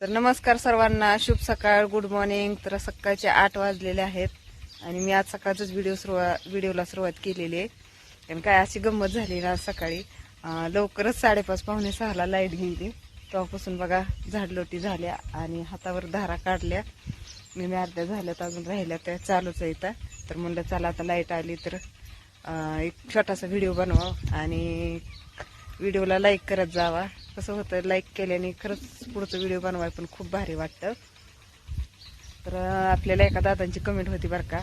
तर नमस्कार सर्वांना. शुभ सकाळ गुड मॉर्निंग तर सकाळचे आठ वाजलेले आहेत आणि मी आज सकाळचाच व्हिडिओ सुरुवात व्हिडिओला सुरुवात केलेली आहे. कारण काय अशी गंमत झाली ना आज सकाळी. लवकरच साडेपाच पाहुणे सहाला लाइट गेली. तेव्हापासून बघा झाडलोटी झाल्या आणि हातावर धारा काढल्या. मी अर्ध्या झाल्यात अजून राहिल्या त्या चालूच आहे तर म्हणलं चला आता लाइट आली तर एक छोटासा व्हिडिओ बनवा आणि व्हिडिओला लाईक करत जावा. कसं होतं. लाईक केल्याने खरंच पुढचं व्हिडिओ बनवाय पण खूप भारी वाटतं. तर आपल्याला एका दादांची कमेंट होती बरं का.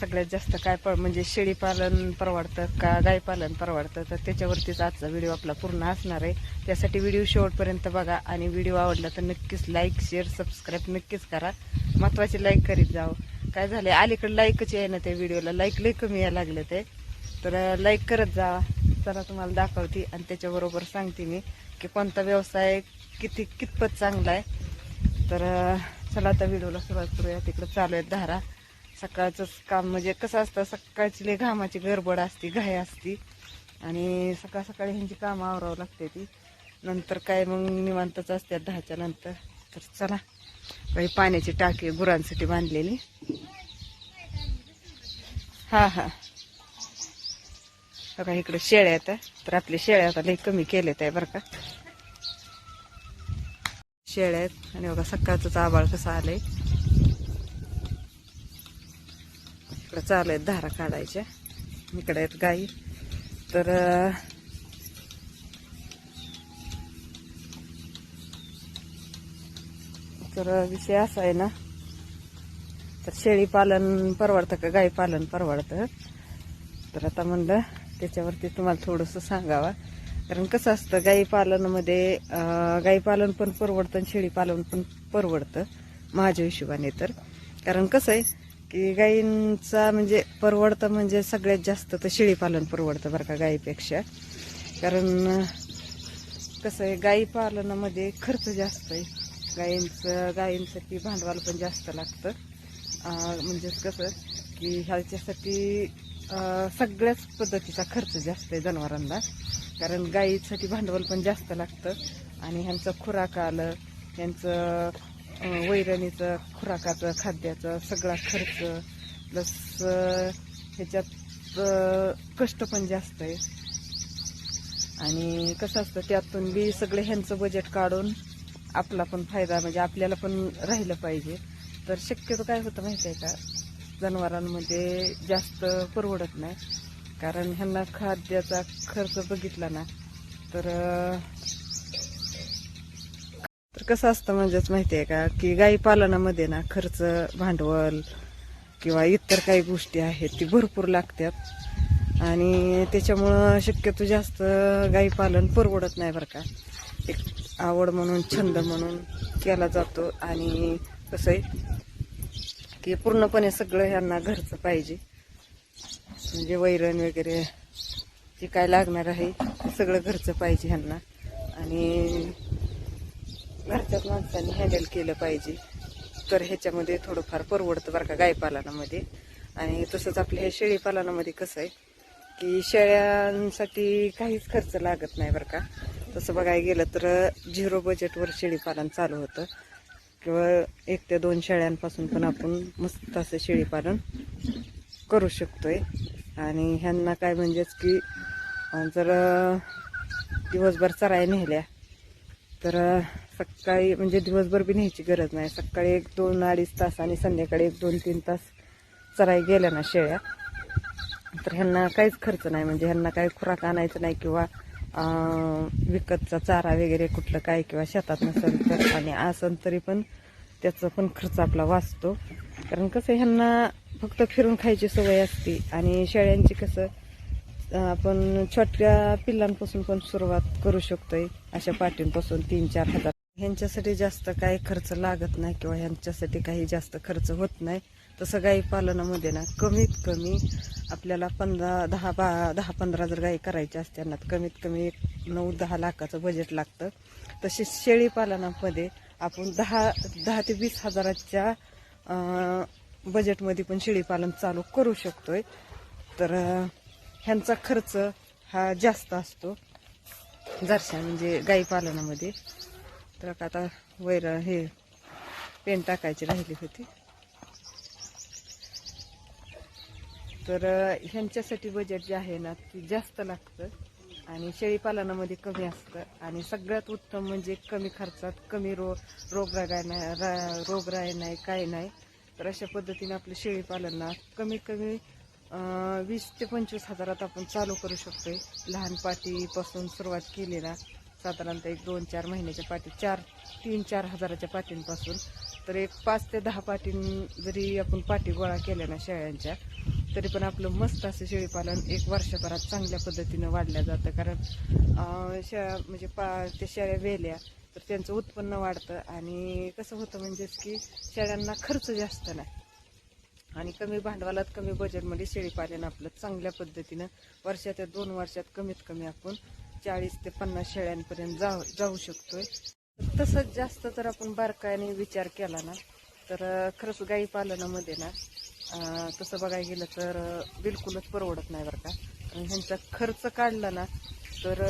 सगळ्यात जास्त काय प म्हणजे शेळी पालन परवडतं का गाय पालन परवडतं? तर त्याच्यावरतीच आजचा व्हिडिओ आपला पूर्ण असणार आहे. त्यासाठी व्हिडिओ शेवटपर्यंत बघा आणि व्हिडिओ आवडला तर नक्कीच लाईक शेअर सबस्क्राईब नक्कीच करा. महत्वाची लाईक करीत जावं. काय झालंय? अलीकडे लाईकच आहे ना त्या व्हिडिओला लाईक लई कमी यायला लागलं ते. तर लाईक करत जा. चला तुम्हाला दाखवते आणि त्याच्याबरोबर सांगते मी. की कोणता व्यवसाय किती कितपत चांगला आहे. तर चला आता व्हिडिओला सुरुवात करूया. तिकडं चालू आहेत धारा. सकाळचंच काम म्हणजे कसं असतं सकाळची लई घामाची गडबड असती घाई असती. आणि सकाळ सकाळी ह्यांची कामं आवरावं लागते ती. नंतर काय मग निवांतच असतात दहाच्या नंतर. तर चला. काही पाण्याची टाकी गुरांसाठी बांधलेली. हा हा. बघा इकडे शेळ्या आहेत तर आपल्या शेळ्या आता लई कमी केलेत आहे बरं का. शेळ्या आहेत. आणि बघा सकाळचंच आबाळ कसं आलंय. इकडं चालू आहेत धारा काढायच्या. इकडे आहेत गाई. तर तर विषय असा आहे ना. तर शेळी पालन परवडतं का? गाई पालन परवडतं. तर आता म्हणलं त्याच्यावरती तुम्हाला थोडंसं सांगावा. कारण कसं असतं गाई पालनामध्ये गाई पालन पण परवडतं आणि शेळी पालन पण परवडतं माझ्या हिशोबाने तर. कारण कसं आहे की गाईंचा म्हणजे परवडतं म्हणजे सगळ्यात जास्त तर शेळी पालन परवडतं बरं का गाईपेक्षा कारण कसं आहे गाई पालनामध्ये खर्च जास्त आहे. गायींचं गायींसाठी भांडवल पण जास्त लागतं. म्हणजे कसं की ह्याच्यासाठी सगळ्याच पद्धतीचा खर्च जास्त आहे जनावरांना. कारण गाईसाठी भांडवल पण जास्त लागतं. आणि ह्यांचं खुराक आलं यांचं वैरणीचं खुराकाचं खाद्याचं सगळा खर्च प्लस ह्याच्यात कष्ट पण जास्त आहे. आणि कसं असतं त्यातून बी सगळे ह्यांचं बजेट काढून आपला पण फायदा म्हणजे आपल्याला पण राहिलं पाहिजे. तर शक्यतो काय होतं माहिती आहे का? जनावरांमध्ये जास्त परवडत नाही. कारण ह्यांना खाद्याचा खर्च बघितला ना तर तर कसं असतं म्हणजेच माहिती आहे का की गाई पालनामध्ये ना खर्च भांडवल किंवा इतर काही गोष्टी आहेत ती भरपूर लागतात. आणि त्याच्यामुळं शक्यतो जास्त गाई पालन परवडत नाही बरं का. एक आवड म्हणून छंद म्हणून केला जातो. आणि कसं आहे की पूर्णपणे सगळं ह्यांना घरचं पाहिजे. म्हणजे वैरण वगैरे जे काय लागणार आहे ते सगळं घरचं पाहिजे ह्यांना. आणि घरच्याच माणसांनी हँडल केलं पाहिजे. तर ह्याच्यामध्ये थोडंफार परवडतं बरं का गायपालनामध्ये. आणि तसंच आपल्या हे शेळीपालनामध्ये कसं आहे की शेळ्यांसाठी काहीच खर्च लागत नाही बरं का. तसं बघायला गेलं तर झिरो बजेटवर शेळीपालन चालू होतं. किंवा एक ते दोन शेळ्यांपासून पण आपण मस्त असं शेळीपालन करू शकतोय. आणि ह्यांना काय म्हणजेच की जर दिवसभर चराय नेल्या तर सकाळी म्हणजे दिवसभर बी न्यायची गरज नाही. सकाळी एक दोन अडीच तास आणि संध्याकाळी एक दोन तीन तास चराई गेल्या ना शेळ्या तर ह्यांना काहीच खर्च नाही. म्हणजे ह्यांना काही खुराक आणायचं नाही किंवा विकतचा चारा वगैरे कुठलं काय किंवा शेतात नसेल तर आणि असन तरी पण त्याचा पण खर्च आपला वाचतो. कारण कसं ह्यांना फक्त फिरून खायची सवय असते. आणि शेळ्यांची कसं आपण छोट्या पिल्लांपासून पण सुरुवात करू शकतोय. अशा पाटींपासून तीन चार हजार. ह्यांच्यासाठी जास्त काही खर्च लागत नाही किंवा ह्यांच्यासाठी काही जास्त खर्च होत नाही. तसं गाई पालनामध्ये ना कमीत कमी आपल्याला पंधरा दहा बा दहा पंधरा जर गाई करायच्या असत्या ना कमीत कमी एक नऊ दहा लाखाचं बजेट लागतं. तसेच शेळी पालनामध्ये आपण दहा दहा ते वीस हजाराच्या बजेटमध्ये पण शेळीपालन चालू करू शकतोय. तर ह्यांचा खर्च हा जास्त असतो. जरशा म्हणजे गाई पालनामध्ये. तर आता वैर हे पेन टाकायची राहिली होती. तर ह्यांच्यासाठी बजेट जे आहे ना की जास्त लागतं. आणि शेळीपालनामध्ये कमी असतं. आणि सगळ्यात उत्तम म्हणजे कमी खर्चात कमी रो रोगरागाय नाही रा- रोगराई नाही काय नाही. तर अशा पद्धतीने आपलं शेळीपालन ना कमी वीस ते पंचवीस हजारात आपण चालू करू शकतो लहान पाटीपासून सुरुवात केली ना साधारणतः एक दोन चार महिन्याच्या पाटी चार तीन चार हजाराच्या पाटींपासून तर एक पाच ते दहा पाटीं जरी आपण पाटी गोळा केल्या ना शेळ्यांच्या तरी पण आपलं मस्त असं शेळीपालन एक वर्षभरात चांगल्या पद्धतीनं वाढलं जातं. कारण शेळ्या म्हणजे पा त्या शेळ्या वेल्या तर त्यांचं उत्पन्न वाढतं आणि कसं होतं म्हणजेच की शेळ्यांना खर्च जास्त नाही. आणि कमी भांडवलात कमी बजेटमध्ये शेळीपालन आपलं चांगल्या पद्धतीनं वर्षाच्या दोन वर्षात कमीत कमी आपण चाळीस ते पन्नास शेळ्यांपर्यंत जाऊ जाऊ शकतोय. तसंच जास्त जर आपण बारकाईने विचार केला ना तर खरंच गाई पालनामध्ये ना तसं बघायला गेलं तर बिलकुलच परवडत नाही बरं का. आणि ह्यांचा खर्च काढला ना तर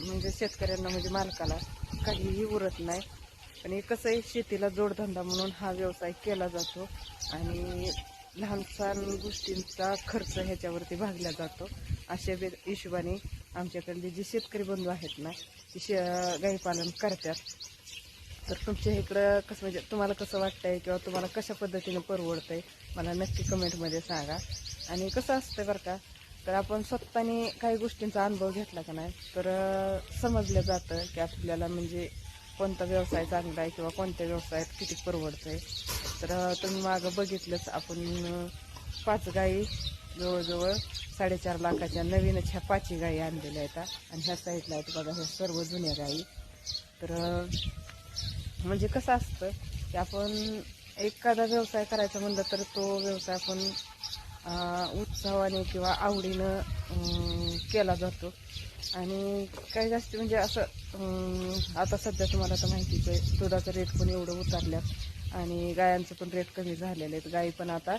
म्हणजे शेतकऱ्यांना म्हणजे मालकाला काहीही उरत नाही. पण हे कसं आहे शेतीला जोडधंदा म्हणून हा व्यवसाय केला जातो आणि लहान सहान गोष्टींचा खर्च ह्याच्यावरती भागला जातो. अशा बे- हिशोबाने आमच्याकडले जे शेतकरी बंधू आहेत ना ते शे गाईपालन करतात. तर तुमच्या इकडं कसं म्हणजे तुम्हाला कसं वाटतंय किंवा तुम्हाला कशा पद्धतीनं परवडतंय? मला नक्की कमेंटमध्ये सांगा. आणि कसं असतं बरं का तर आपण स्वतःने काही गोष्टींचा अनुभव घेतला का नाही तर समजलं जातं की आपल्याला म्हणजे कोणता व्यवसाय चांगला आहे किंवा कोणत्या व्यवसायात किती परवडतंय. तर तुम्ही मागं बघितलंच आपण पाच गायी जवळजवळ साडेचार लाखाच्या नवीनच ह्या पाचही गायी आणलेल्या आहेत. आणि ह्या साईडला आहेत बघा ह्या सर्व जुन्या गायी तर म्हणजे कसं असतं की आपण एखादा व्यवसाय करायचा म्हणलं तर तो व्यवसाय आपण उत्साहाने किंवा आवडीनं केला जातो. आणि काही जास्त म्हणजे असं आता सध्या तुम्हाला तर माहितीच आहे दुधाचं रेट पण एवढं उतरल्यात आणि गायांचं पण रेट कमी झालेले आहेत गाई पण आता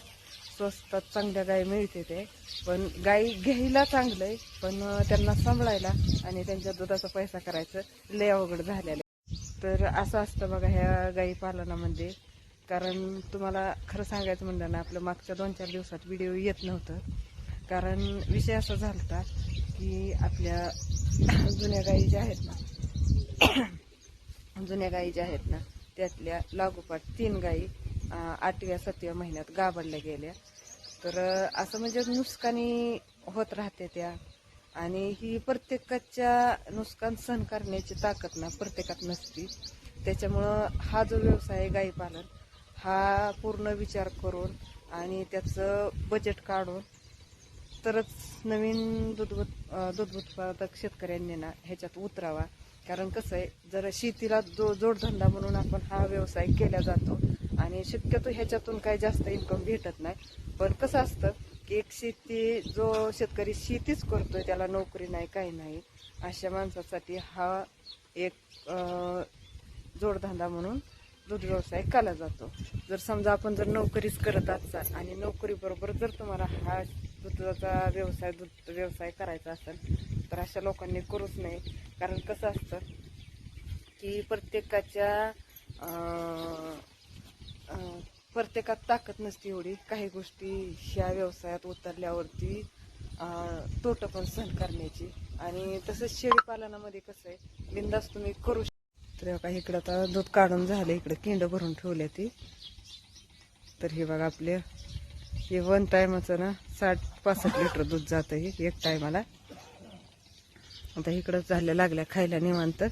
स्वस्तात चांगल्या गाई मिळते ते. पण गाई घ्यायला चांगलं आहे पण त्यांना सांभाळायला आणि त्यांच्या दुधाचा पैसा करायचं लय अवघड झालेलं आहे. तर असं असतं बघा ह्या गाई पालनामध्ये. कारण तुम्हाला खरं सांगायचं म्हणलं ना आपलं मागच्या दोन चार दिवसात व्हिडिओ येत नव्हतं. कारण विषय असा झाला की आपल्या जुन्या गायी ज्या आहेत ना जुन्या गायी ज्या आहेत ना त्यातल्या लागोपाठ तीन गायी आठव्या सातव्या महिन्यात गाबडल्या गेल्या. तर असं म्हणजे नुकसानी होत राहते त्या. आणि ही प्रत्येकाच्या नुकसान सहन करण्याची ताकद ना प्रत्येकात नसती. त्याच्यामुळं हा जो व्यवसाय आहे गाई पालन हा पूर्ण विचार करून आणि त्याचं बजेट काढून तरच नवीन दूध उत- दूध उत्पादक शेतकऱ्यांनी ना ह्याच्यात उतरावा. कारण कसं आहे जर शेतीला जो जोडधंदा म्हणून आपण हा व्यवसाय केला जातो आणि शक्यतो ह्याच्यातून काही जास्त इन्कम भेटत नाही. पण कसं असतं एक शेती जो शेतकरी शेतीच करतोय त्याला नोकरी नाही काही नाही अशा माणसासाठी हा एक जोडधंदा म्हणून दूध व्यवसाय केला जातो. जर समजा आपण जर नोकरीच करत असाल आणि नोकरीबरोबर जर तुम्हाला हा दुधाचा व्यवसाय दूध व्यवसाय करायचा असेल तर अशा लोकांनी करूच नाही कारण कसं असतं की प्रत्येकाच्या प्रत्येकात ताकद नसते एवढी. काही गोष्टी ह्या व्यवसायात उतरल्यावरती तोटं पण सहन करण्याची. आणि तसंच शेळीपालनामध्ये कसं आहे बिंदास तुम्ही करू शकता तर बघा इकडं आता दूध काढून झालं. इकडं किंड भरून ठेवल्या ती. तर हे बघा आपले हे वन टायमाचं ना साठ पासष्ट लिटर दूध जातं हे एक टायमाला. आता इकडं झाल्या लागल्या खायला निवांत.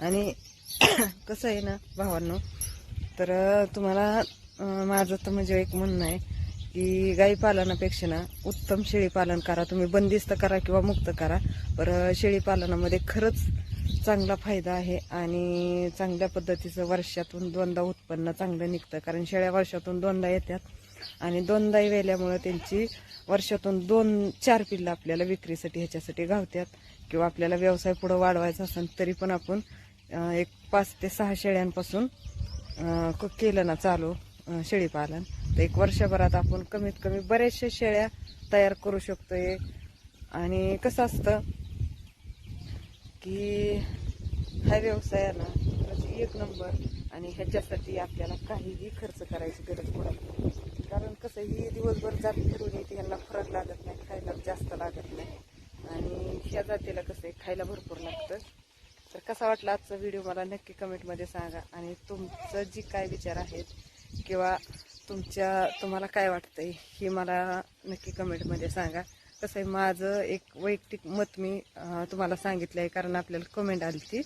आणि कसं आहे ना भावांनो तर तुम्हाला माझं तर म्हणजे एक म्हणणं आहे की गाई पालनापेक्षा ना उत्तम शेळी पालन करा. तुम्ही बंदिस्त करा किंवा मुक्त करा. पर शेळी पालनामध्ये खरंच चांगला फायदा आहे आणि चांगल्या पद्धतीचं वर्षातून दोनदा उत्पन्न चांगलं निघतं. कारण शेळ्या वर्षातून दोनदा येतात आणि दोनदा वेल्यामुळं त्यांची वर्षातून दोन चार पिल्लं आपल्याला विक्रीसाठी ह्याच्यासाठी गावतात किंवा आपल्याला व्यवसाय पुढं वाढवायचा असेल तरी पण आपण एक पाच ते सहा शेळ्यांपासून क- केलं ना चालू. शेळीपालन. तर एक वर्षभरात आपण कमीत कमी बऱ्याचशा शेळ्या तयार करू शकतोय. आणि कसं असतं की हा व्यवसाय आहे ना एक नंबर आणि ह्याच्यासाठी आपल्याला काहीही खर्च करायची गरज पडत नाही. कारण कसं ही दिवसभर जात फिरून येते ह्यांना फरक लागत नाही खायला जास्त लागत नाही. आणि ह्या जातीला कसं आहे खायला भरपूर लागतं. तर कसा वाटला आजचा व्हिडिओ मला नक्की कमेंटमध्ये सांगा. आणि तुमचं जी काय विचार आहेत किंवा तुमच्या तुम्हाला काय वाटतंय हे मला नक्की कमेंटमध्ये सांगा. कसं आहे माझं एक वैयक्तिक मत मी तुम्हाला सांगितलं आहे कारण आपल्याला कमेंट आली ती.